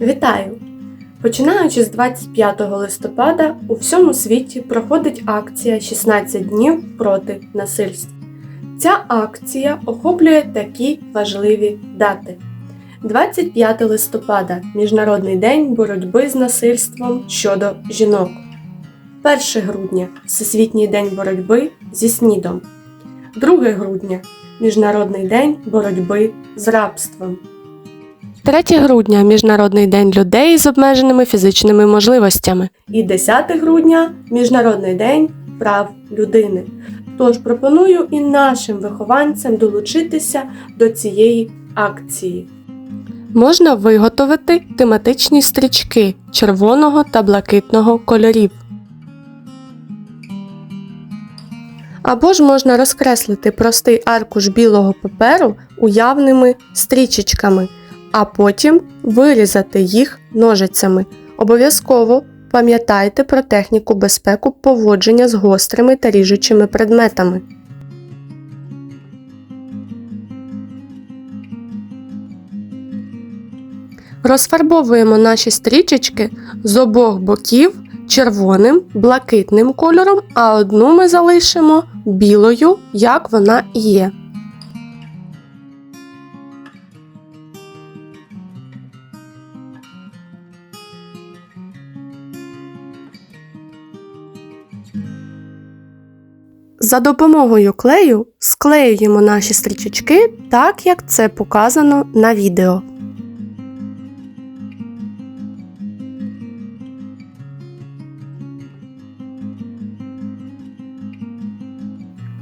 Вітаю! Починаючи з 25 листопада у всьому світі проходить акція 16 днів проти насильства. Ця акція охоплює такі важливі дати. 25 листопада Міжнародний день боротьби з насильством щодо жінок. 1 грудня Всесвітній день боротьби зі снідом. 2 грудня Міжнародний день боротьби з рабством. 3 грудня Міжнародний день людей з обмеженими фізичними можливостями. І 10 грудня Міжнародний день прав людини. Тож пропоную і нашим вихованцям долучитися до цієї акції. Можна виготовити тематичні стрічки червоного та блакитного кольорів. Або ж можна розкреслити простий аркуш білого паперу уявними стрічечками, а потім вирізати їх ножицями. Обов'язково пам'ятайте про техніку безпеку поводження з гострими та ріжучими предметами. Розфарбовуємо наші стрічечки з обох боків червоним, блакитним кольором, а одну ми залишимо білою, як вона є. За допомогою клею склеюємо наші стрічечки так, як це показано на відео.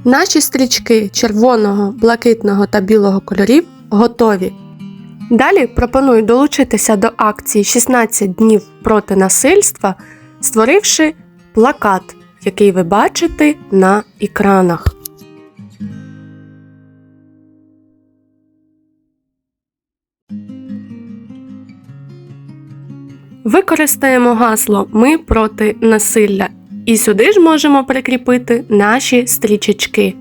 Наші стрічки червоного, блакитного та білого кольорів готові. Далі пропоную долучитися до акції 16 днів проти насильства, створивши плакат, який ви бачите на екранах. Використаємо гасло Ми проти насилля і сюди ж можемо прикріпити наші стрічечки.